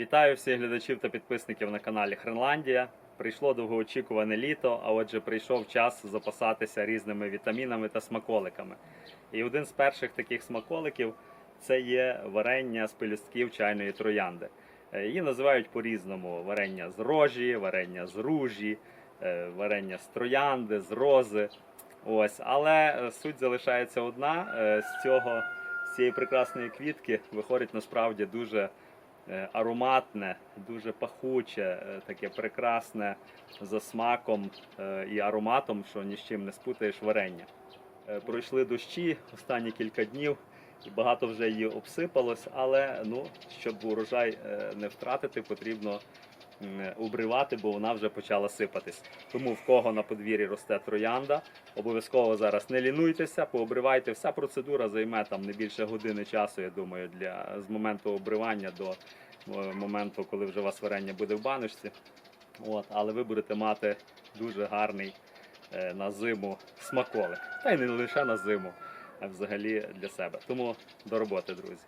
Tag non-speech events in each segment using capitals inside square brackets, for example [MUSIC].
Вітаю всіх глядачів та підписників на каналі Хренландія. Прийшло довгоочікуване літо, а отже, прийшов час запасатися різними вітамінами та смаколиками. І один з перших таких смаколиків це є варення з пелюстків чайної троянди. Е, Її називають по-різному: варення з рожі, варення з ружі, е, варення з троянди, з рози. Ось, але е, суть залишається одна. З цього з цієї прекрасної квітки виходить насправді дуже ароматне, дуже пахуче, е, таке прекрасне за смаком е, і ароматом, що ні з чим не спутаєш варення. Е, Пройшли дощі останні кілька днів, багато вже її обсипалось, але ну, щоб урожай е, не втратити, потрібно обривати, бо вона вже почала сипатись. Тому в кого на подвір'ї росте троянда, обов'язково зараз не лінуйтеся, пообривайте. Вся процедура займе там не більше години часу, я думаю, для з моменту обривання до е, моменту, коли вже у вас варення буде в баночці. От, але ви будете мати дуже гарний е, на зиму смаколик. Та й не лише на зиму, а взагалі для себе. Тому до роботи, друзі.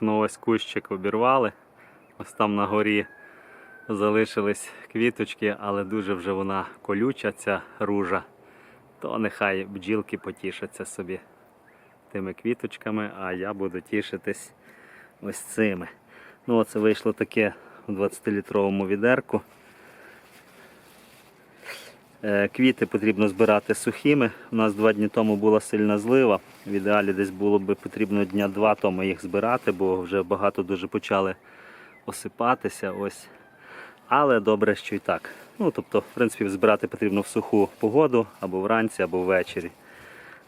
Ну ось кущик обірвали. Ось там на горі залишились квіточки, але дуже вже вона колюча, ця ружа. То нехай бджілки потішаться собі тими квіточками, а я буду тішитись ось цими. Ну, оце вийшло таке у 20-літровому відерку. Е, Квіти потрібно збирати сухими. У нас два дні тому була сильна злива. В ідеалі десь було б потрібно дня два тому їх збирати, бо вже багато дуже почали осипатися. Ось. Але добре, що і так. Ну, тобто, в принципі, збирати потрібно в суху погоду або вранці, або ввечері.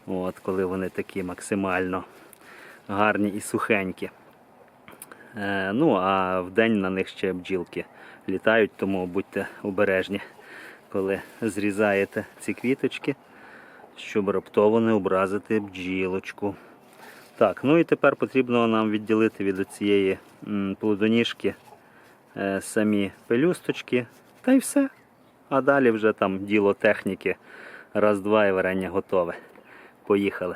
От, коли вони такі максимально гарні і сухенькі. Е, ну, а вдень на них ще бджілки літають, тому будьте обережні, коли зрізаєте ці квіточки, щоб раптово не образити бджілочку. Так, ну і тепер потрібно нам відділити від цієї плодоніжки е, самі пелюсточки, та й все. А далі вже там діло техніки. Раз-два і варення готове. Поїхали.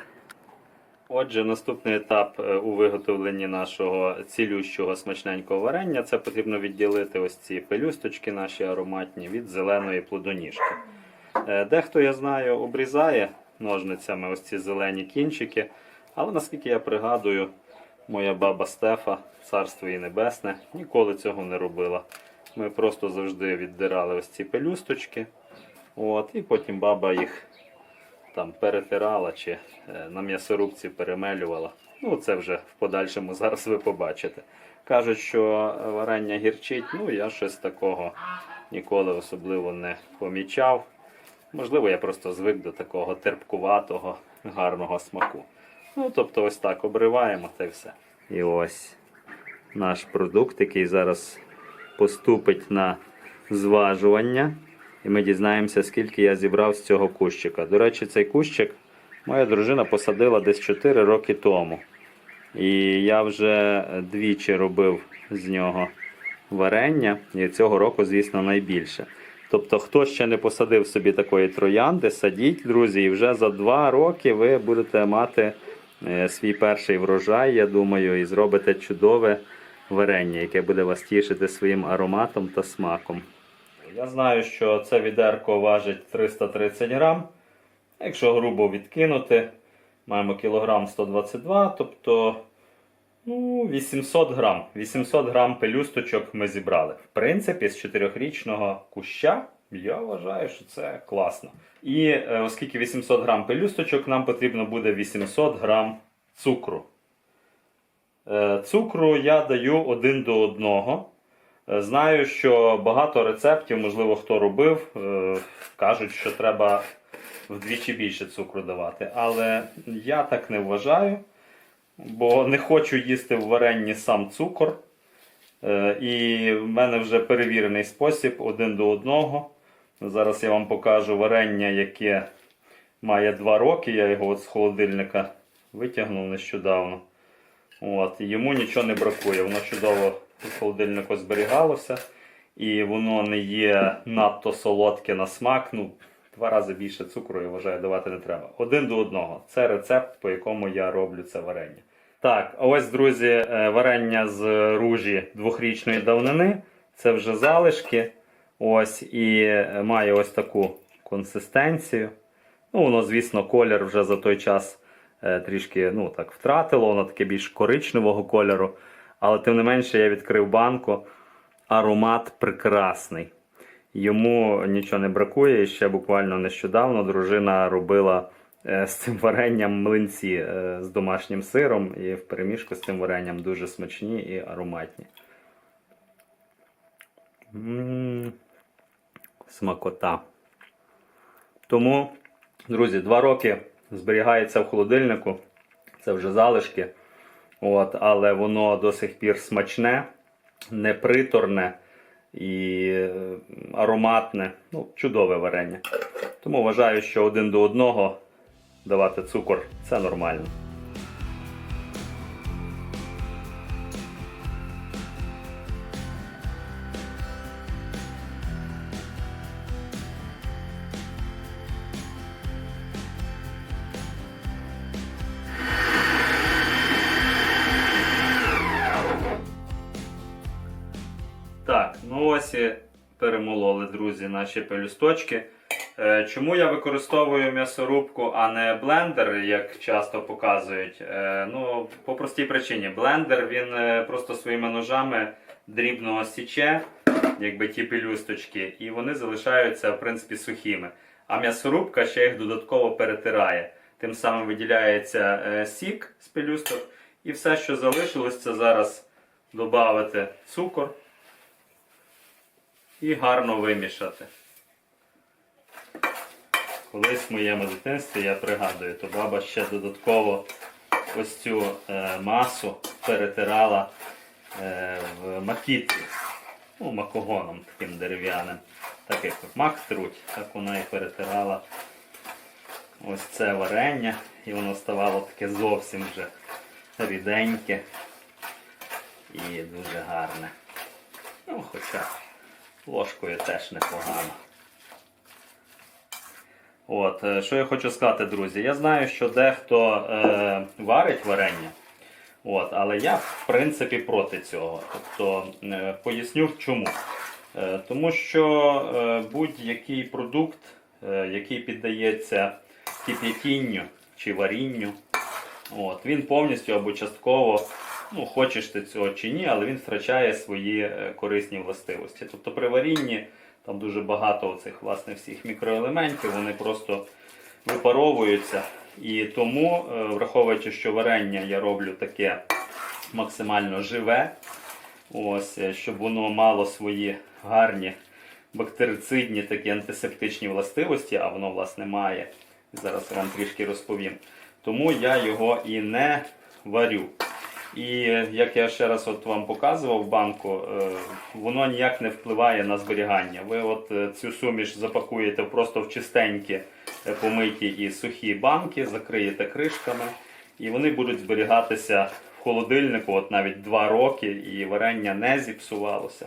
Отже, наступний етап е, у виготовленні нашого цілющого смачненького варення це потрібно відділити ось ці пелюсточки наші ароматні від зеленої плодоніжки. Е, Дехто, я знаю, обрізає ножницями ось ці зелені кінчики, але наскільки я пригадую, моя баба Стефа, царство їй небесне, ніколи цього не робила. Ми просто завжди віддирали ось ці пелюсточки, от, і потім баба їх там перетирала чи е, на м'ясорубці перемелювала. Ну, це вже в подальшому зараз ви побачите. Кажуть, що варення гірчить, ну я щось такого ніколи особливо не помічав. Можливо, я просто звик до такого терпкуватого, гарного смаку. Ну, тобто, ось так обриваємо та все. І ось наш продукт, який зараз поступить на зважування. І ми дізнаємося, скільки я зібрав з цього кущика. До речі, цей кущик моя дружина посадила десь 4 роки тому. І я вже двічі робив з нього варення, і цього року, звісно, найбільше. Тобто, хто ще не посадив собі такої троянди, садіть, друзі, і вже за 2 роки ви будете мати е, свій перший врожай, я думаю, і зробите чудове варення, яке буде вас тішити своїм ароматом та смаком. Я знаю, що це відерко важить 330 грам. Якщо грубо відкинути, маємо кілограм 122, тобто ну, 800 грам. 800 грам пелюсточок ми зібрали. В принципі, з 4-річного куща я вважаю, що це класно. І е, оскільки 800 грам пелюсточок, нам потрібно буде 800 грам цукру. Е, Цукру я даю один до одного. Знаю, що багато рецептів, можливо, хто робив, е, кажуть, що треба вдвічі більше цукру давати. Але я так не вважаю, бо не хочу їсти в варенні сам цукор. Е, І в мене вже перевірений спосіб один до одного. Зараз я вам покажу варення, яке має 2 роки. Я його от з холодильника витягнув нещодавно. От, йому нічого не бракує. Воно чудово в холодильнику зберігалося. І воно не є надто солодке на смак. Ну, два рази більше цукру, я вважаю, давати не треба. Один до одного. Це рецепт, по якому я роблю це варення. Так, ось, друзі, е, варення з ружі двохрічної давнини. Це вже залишки. Ось, і е, має ось таку консистенцію. Ну, воно, звісно, колір вже за той час е, трішки ну, так, втратило, воно таке більш коричневого кольору. Але тим не менше я відкрив банку. Аромат прекрасний. Йому нічого не бракує. І ще буквально нещодавно дружина робила е, з цим варенням млинці е, з домашнім сиром. І в переміжку з цим варенням дуже смачні і ароматні. Смакота. Тому, друзі, два роки зберігається в холодильнику. Це вже залишки. От, але воно до сих пір смачне, неприторне і е, ароматне. Ну, чудове варення. Тому вважаю, що один до одного давати цукор це нормально. Ну ось і перемололи, друзі, наші пелюсточки. Е, Чому я використовую м'ясорубку, а не блендер, як часто показують? Е, Ну, по простій причині. Блендер він е, просто своїми ножами дрібно січе, якби ті пелюсточки, і вони залишаються, в принципі, сухими. А м'ясорубка ще їх додатково перетирає. Тим самим виділяється сік з пелюсток. І все, що залишилось, це зараз додати цукор і гарно вимішати. Колись в моєму дитинстві я пригадую, то баба ще додатково ось цю е, масу перетирала е, в макітрі, ну, макогоном таким дерев'яним, так як мак труть, так вона і перетирала ось це варення, і воно ставало таке зовсім вже ріденьке і дуже гарне. Ну, хоча ложкою теж непогано. От, е, що я хочу сказати, друзі. Я знаю, що дехто е, варить варення, от, але я в принципі проти цього. Тобто е, поясню чому. Е, тому що е, будь-який продукт, е, який піддається кип'ятінню чи варінню, от, він повністю або частково, ну, хочеш ти цього чи ні, але він втрачає свої е, корисні властивості. Тобто при варінні там дуже багато оцих власне всіх мікроелементів, вони просто випаровуються. І тому, е, враховуючи, що варення я роблю таке максимально живе, ось, е, щоб воно мало свої гарні бактерицидні такі антисептичні властивості, а воно власне має. Зараз я вам трішки розповім. Тому я його і не варю. І як я ще раз от вам показував в банку, е, воно ніяк не впливає на зберігання. Ви от е, цю суміш запакуєте просто в чистенькі е, помиті і сухі банки, закриєте кришками, і вони будуть зберігатися в холодильнику от навіть 2 роки, і варення не зіпсувалося.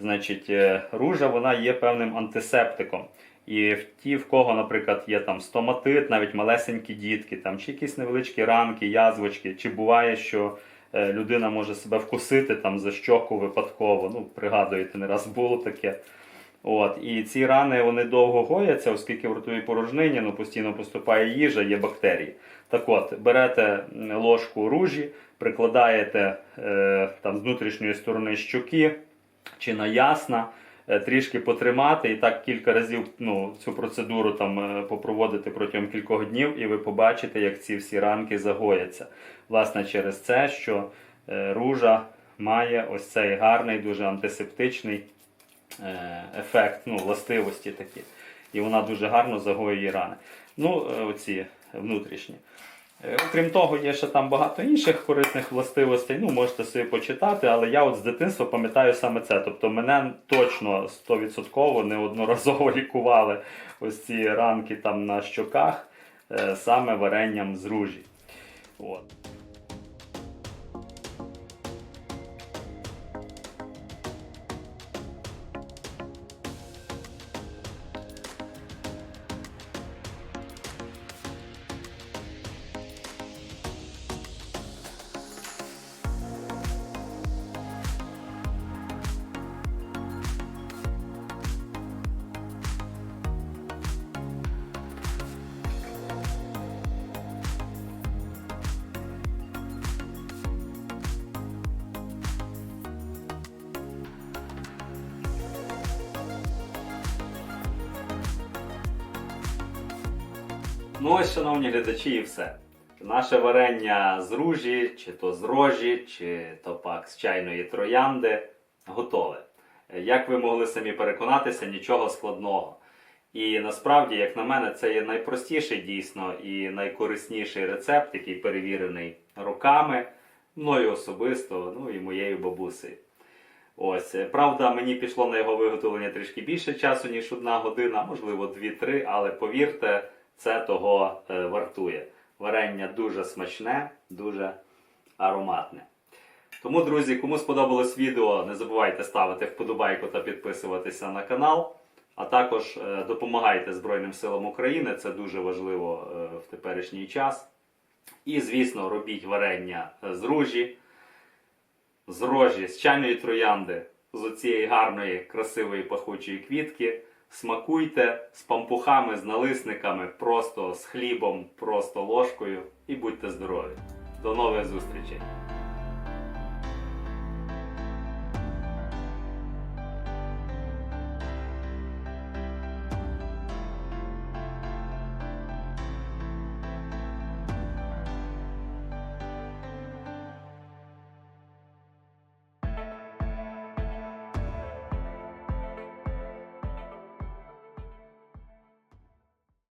Значить, е, ружа вона є певним антисептиком. І в ті, в кого, наприклад, є там стоматит, навіть малесенькі дітки, там, чи якісь невеличкі ранки, язвочки, чи буває, що е, людина може себе вкусити там за щоку випадково. Ну, пригадуєте, не раз було таке. От, і ці рани вони довго гояться, оскільки в ротовій порожнині ну, постійно поступає їжа, є бактерії. Так от, берете ложку ружі, прикладаєте е, там, з внутрішньої сторони щоки чи на ясна, трішки потримати і так кілька разів ну, цю процедуру там е, попроводити протягом кількох днів, і ви побачите, як ці всі ранки загояться. Власне, через це, що е, ружа має ось цей гарний, дуже антисептичний е, ефект, ну, властивості такі. І вона дуже гарно загоює рани. Ну, е, оці внутрішні. Е, Окрім того, є ще там багато інших корисних властивостей. Ну, можете собі почитати, але я от з дитинства пам'ятаю саме це. Тобто мене точно 100% неодноразово [LAUGHS] лікували ось ці ранки там на щоках е, саме варенням з ружі. От. Ну ось, шановні глядачі, і все. Наше варення з ружі, чи то з рожі, чи то пак з чайної троянди готове. Як ви могли самі переконатися, нічого складного. І насправді, як на мене, це є найпростіший дійсно і найкорисніший рецепт, який перевірений роками, мною особисто, ну і моєю бабусею. Ось, е, правда, мені пішло на його виготовлення трішки більше часу, ніж одна година, можливо, 2-3, але повірте, це того е, вартує. Варення дуже смачне, дуже ароматне. Тому, друзі, кому сподобалось відео, не забувайте ставити вподобайку та підписуватися на канал. А також е, допомагайте Збройним силам України, це дуже важливо е, в теперішній час. І, звісно, робіть варення з ружі, з рожі, з чайної троянди, з оцієї гарної, красивої пахучої квітки. Смакуйте з пампухами, з налисниками, просто з хлібом, просто ложкою і будьте здорові. До нових зустрічей!